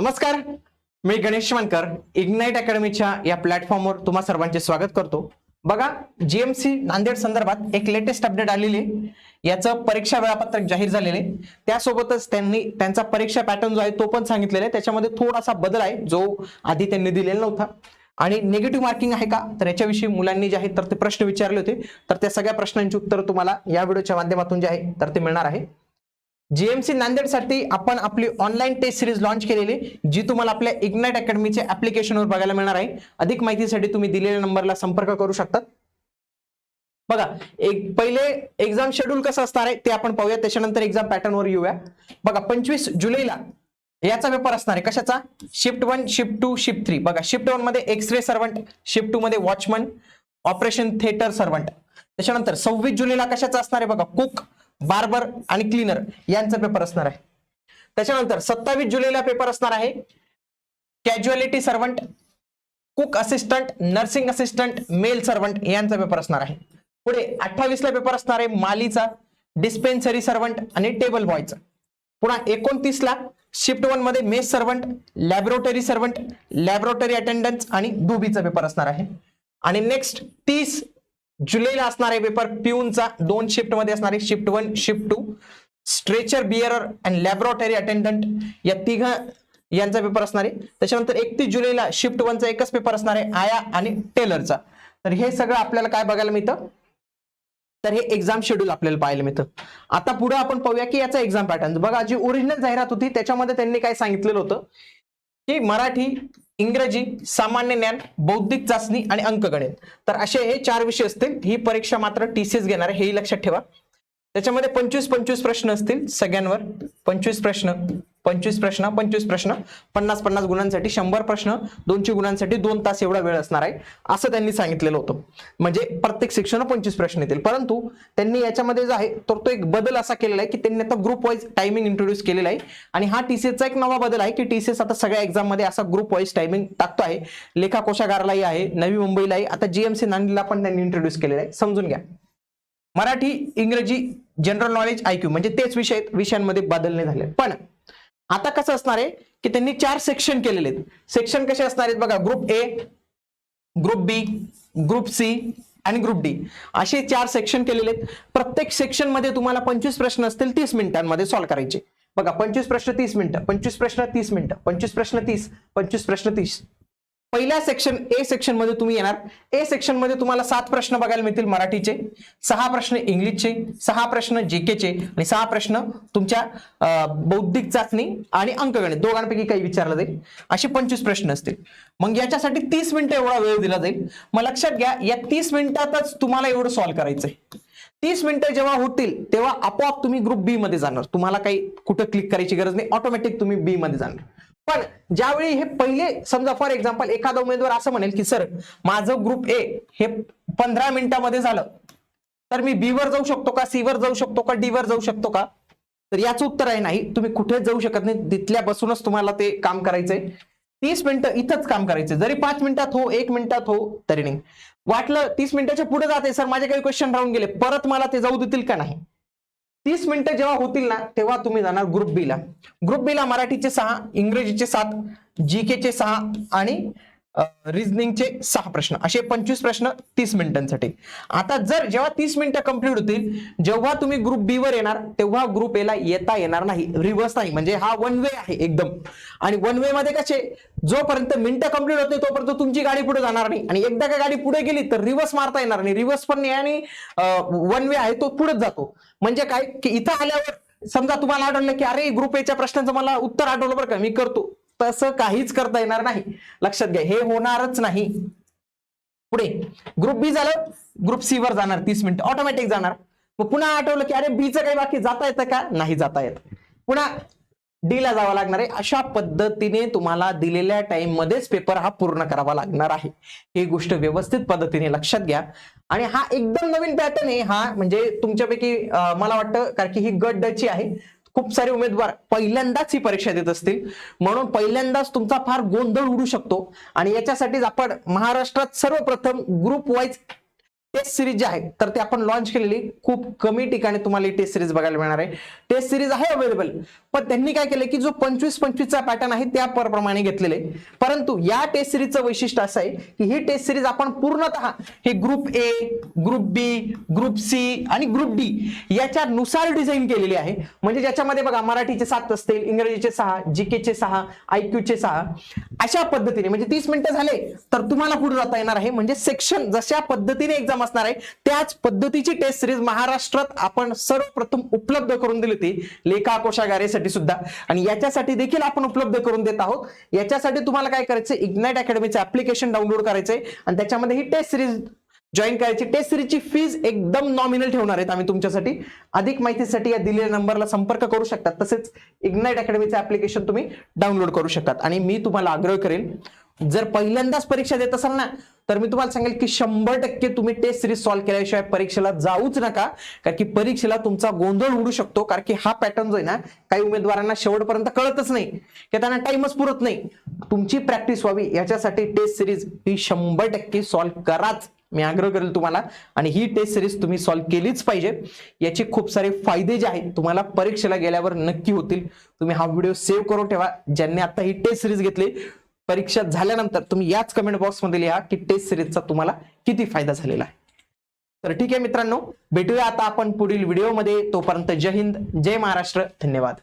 नमस्कार मी गणेश मानकर इग्नाइट अकॅडमीच्या या प्लॅटफॉर्मवर तुम्हा सर्वांचे स्वागत करतो. बघा जीएमसी नांदेड संदर्भात एक लेटेस्ट अपडेट आलेली आहे. याचं परीक्षा वेळापत्रक जाहीर झालेले आहे. त्यासोबतच त्यांनी त्यांचा परीक्षा पॅटर्न जो आहे तो पण सांगितलेला आहे. त्याच्यामध्ये थोडासा बदल आहे जो आधी त्यांनी दिलेला नव्हता. आणि निगेटिव्ह मार्किंग आहे का? तर याच्याविषयी मुलांनी जे आहे तर ते प्रश्न विचारले होते. तर त्या सगळ्या प्रश्नांची उत्तर तुम्हाला या व्हिडिओच्या माध्यमातून जे आहे तर ते मिळणार आहे. जीएमसी नांदेडसाठी आपण आपली ऑनलाईन टेस्ट सिरीज लॉन्च केलेली जी तुम्हाला आपल्या इग्नाइट अकॅडमीच्या ऍप्लिकेशनवर बघायला मिळणार आहे. अधिक माहितीसाठी तुम्ही दिलेल्या नंबरला संपर्क करू शकतात बघा एक पहिले एक्झाम शेड्यूल कसं असणार आहे ते आपण पाहूया. त्याच्यानंतर एक्झाम पॅटर्नवर येऊया. बघा पंचवीस जुलैला याचा पेपर असणार आहे. कशाचा? Shift one shift two shift three बघा शिफ्ट वनमध्ये X ray servant shift two मध्ये वॉचमन ऑपरेशन थिएटर सर्वंट त्याच्यानंतर सव्वीस जुलैला कशाचा असणार आहे? बघा कुक बार्बर आणि क्लीनर यांचा पेपर असणार आहे. त्याच्यानंतर सत्तावीस जुलैला पेपर असणार आहे. Casualty servant cook assistant nursing assistant male servant यांचा पेपर असणार आहे. पुढे अठ्ठावीसला पेपर असणार आहे मालीचा डिस्पेन्सरी सर्वंट आणि टेबल बॉयचा पुन्हा एकोणतीसला शिफ्ट वनमध्ये mess servant laboratory servant laboratory attendance आणि दुबीचा पेपर असणार आहे. आणि नेक्स्ट तीस जुलैला असणार आहे पेपर पिऊनचा दोन शिफ्टमध्ये असणार आहे shift one shift two stretcher bearer and laboratory attendant या तिघ यांचा पेपर असणार. आहे त्याच्यानंतर एकतीस जुलैला शिफ्ट वनचा एकच पेपर असणार आहे आया आणि टेलरचा तर हे सगळं आपल्याला काय बघायला मिळतं? तर हे एक्झाम शेड्यूल आपल्याला पाहायला मिळतं. आता पुढे आपण पाहूया की याचा एक्झाम पॅटर्न बघा जी ओरिजिनल जाहिरात होती त्याच्यामध्ये त्यांनी काय सांगितलेलं होतं? की मराठी इंग्रजी सामान्य ज्ञान बौद्धिक चाचणी आणि अंकगणित. तर असे हे चार विषय असतील. ही परीक्षा मात्र टीसीएस घेणार आहे. हेही लक्षात ठेवा. त्याच्यामध्ये पंचवीस पंचवीस प्रश्न असतील सगळ्यांवर. पंचवीस प्रश्न. पंचवीस प्रश्न पंचवीस प्रश्न पन्नास पन्नास गुणांसाठी शंभर प्रश्न दोनशे गुणांसाठी दोन तास एवढा वेळ असणार आहे. असं त्यांनी सांगितलेलं होतं. म्हणजे प्रत्येक सेक्शन पंचवीस प्रश्न येतील. परंतु त्यांनी याच्यामध्ये जो आहे तर तो एक बदल असा केलेला आहे की त्यांनी आता ग्रुप वाईज टायमिंग इंट्रोड्यूस केलेला आहे. आणि हा टीसीएसचा एक नवा बदल आहे की टीसीएस आता सगळ्या एक्झाममध्ये असा ग्रुप वाईज टायमिंग टाकतो आहे. लेखा कोशागारालाही आहे नवी मुंबईलाही. आता जीएमसी नांदेडला पण त्यांनी इंट्रोड्यूस केलेला आहे. समजून घ्या. मराठी इंग्रजी जनरल नॉलेज आयक्यू म्हणजे तेच विषय विषयांमध्ये बदलणे झाले. पण आता कसं असणार आहे की त्यांनी चार सेक्शन केलेले आहेत. सेक्शन कसे असणार आहेत बघा group A group B group C आणि ग्रुप डी असे चार सेक्शन केलेले आहेत. प्रत्येक सेक्शनमध्ये तुम्हाला पंचवीस प्रश्न असतील तीस मिनिटांमध्ये सॉल्व्ह करायचे. बघा पंचवीस प्रश्न तीस मिनिटं पंचवीस प्रश्न तीस मिनिटं पंचवीस प्रश्न तीस पंचवीस प्रश्न तीस. पहिल्या सेक्शन ए सेक्शनमध्ये तुम्ही येणार. ए सेक्शनमध्ये तुम्हाला सात प्रश्न बघायला मिळतील मराठीचे. सहा प्रश्न इंग्लिशचे सहा प्रश्न जीकेचे आणि सहा प्रश्न तुमच्या बौद्धिक चाचणी आणि अंकगणित. दोघांपैकी काही विचारलं जाईल. असे पंचवीस प्रश्न असतील. मग याच्यासाठी तीस मिनिटं एवढा वेळ दिला जाईल. मग लक्षात घ्या या तीस मिनिटातच तुम्हाला एवढं सॉल्व्ह करायचंय. तीस मिनिटं जेव्हा होतील तेव्हा आपोआप तुम्ही ग्रुप बी मध्ये जाणार. तुम्हाला काही कुठं क्लिक करायची गरज नाही. ऑटोमॅटिक तुम्ही बी मध्ये जाणार. पण ज्यावेळी हे पहिले समजा फॉर एक्झाम्पल एखादा उमेदवार असं म्हणेल की सर माझं ग्रुप ए हे पंधरा मिनिटामध्ये झालं. तर मी बी वर जाऊ शकतो का? सी वर जाऊ शकतो का? डी वर जाऊ शकतो का? तर याचं उत्तर आहे नाही तुम्ही कुठेच जाऊ शकत नाही. तिथल्या बसूनच तुम्हाला ते काम करायचंय. तीस मिनिटं इथंच काम करायचं जरी पाच मिनिटात हो एक मिनिटात हो तरी नाही. वाटलं तीस मिनिटाच्या पुढे जाते सर माझे काही क्वेश्चन राहून गेले. परत मला ते जाऊ देतील का नाही? तीस मिनिटं जेव्हा होतील ना तेव्हा तुम्ही जाणार ग्रुप बी ला. ग्रुप बी ला मराठीचे सहा इंग्रजीचे सात जीकेचे सहा आणि रिझनिंगचे सहा प्रश्न असे पंचवीस प्रश्न तीस मिनिटांसाठी. आता जर जेव्हा तीस मिनिटं कंप्लीट होतील जेव्हा तुम्ही ग्रुप बी वर येणार तेव्हा ग्रुप ए ला येता येणार नाही रिव्हर्स नाही. म्हणजे हा वन वे आहे एकदम. आणि वन वे मध्ये कसे जोपर्यंत मिनिटं कंप्लीट होते तोपर्यंत तुमची गाडी पुढे जाणार नाही. आणि एकदा का गाडी पुढे गेली तर रिव्हर्स मारता येणार नाही. रिव्हर्स पण नाही आणि वन वे आहे तो पुढेच जातो. म्हणजे काय की इथं आल्यावर समजा तुम्हाला आढळलं की अरे ग्रुप एच्या प्रश्नाचं मला उत्तर आठवलं बरं का मी करतो. तसं काहीच करता येणार नाही. लक्षात घ्या हे होणारच नाही. पुढे ग्रुप बी झालं ग्रुप सी वर जाणार तीस मिनिट ऑटोमॅटिक जाणार. मग पुन्हा आठवलं की अरे बीचं काही बाकी जाता येतं का? नाही जाता येत. पुन्हा डी ला जावं लागणार आहे. अशा पद्धतीने तुम्हाला दिलेल्या टाइम मध्येच पेपर हा पूर्ण करावा लागणार आहे. ही गोष्ट व्यवस्थित पद्धतीने लक्षात घ्या. आणि हा एकदम नवीन पॅटर्न आहे. हा म्हणजे तुमच्यापैकी मला वाटतं कारण की ही गट डची आहे. खूप सारे उमेदवार पहिल्यांदाच ही परीक्षा देत असतील. म्हणून पहिल्यांदाच तुमचा फार गोंधळ उडू शकतो. आणि याच्यासाठीच आपण महाराष्ट्रात सर्वप्रथम ग्रुप वाईज टेस्ट सिरीज जी आहे तर ते आपण लॉन्च केलेली खूप कमी ठिकाणी तुम्हाला ही टेस्ट सिरीज बघायला मिळणार आहे. टेस्ट सिरीज आहे अवेलेबल पण त्यांनी काय केलं की जो पंचवीस पंचवीसचा पॅटर्न आहे त्या प्रमाणे घेतलेले. परंतु या टेस्ट सिरीजचं वैशिष्ट्य असं आहे की ही टेस्ट सिरीज आपण पूर्णतः हे group A group B group C आणि ग्रुप डी याच्यानुसार डिझाईन केलेली आहे. म्हणजे ज्याच्यामध्ये बघा मराठीचे सात असतील इंग्रजीचे सहा जीकेचे सहा आयक्यूचे सहा अशा पद्धतीने म्हणजे तीस मिनिटं झाले तर तुम्हाला पुढे जाता येणार आहे. म्हणजे सेक्शन जशा पद्धतीने एक्झाम असणार आहे. त्याच पद्धतीची टेस्ट सिरीज महाराष्ट्रात आपण सर्वप्रथम उपलब्ध करून दिली होती. लेखा कोशागारेसाठी सुद्धा. आणि याच्यासाठी देखील आपण उपलब्ध करून देत आहोत. याच्यासाठी तुम्हाला काय करायचं इग्नाइट अकॅडमीचं ऍप्लिकेशन डाउनलोड करायचंय. आणि त्याच्यामध्ये ही टेस्ट सिरीज जॉईन करायची. टेस्ट सिरीजची फीज एकदम नॉमिनल ठेवणार आहेत आम्ही तुमच्यासाठी. अधिक माहितीसाठी या दिलेल्या नंबरला संपर्क करू शकतात तसेच इग्नाइट अकॅडमीचं ऍप्लिकेशन तुम्ही डाउनलोड करू शकतात आणि मी तुम्हाला आग्रह करेल जर पहिल्यांदाच परीक्षा देत असाल ना तर मी तुम्हाला सांगेल की शंभर टक्के तुम्ही टेस्ट सिरीज सॉल्व्ह केल्याशिवाय परीक्षेला जाऊच नका. कारण की परीक्षेला तुमचा गोंधळ उडू शकतो. कारण की हा पॅटर्न जो आहे ना काही उमेदवारांना शेवटपर्यंत कळतच नाही. की त्यांना टाइमच पुरत नाही. तुमची प्रॅक्टिस व्हावी याच्यासाठी टेस्ट सिरीज ही शंभर टक्के सॉल्व्ह कराच. मी आग्रह करेल तुम्हाला. आणि ही टेस्ट सिरीज तुम्ही सॉल्व्ह केलीच पाहिजे. याचे खूप सारे फायदे जे आहेत तुम्हाला परीक्षेला गेल्यावर नक्की होतील. तुम्ही हा व्हिडिओ सेव्ह करून ठेवा. ज्यांनी आता ही टेस्ट सिरीज घेतली परीक्षा झाल्यानंतर तुम्ही याच कमेंट बॉक्समध्ये लिहा की टेस्ट सिरीजचा तुम्हाला किती फायदा झालेला आहे. तर ठीक आहे मित्रांनो भेटूया आता आपण पुढील व्हिडिओमध्ये तोपर्यंत जय हिंद जय महाराष्ट्र. धन्यवाद.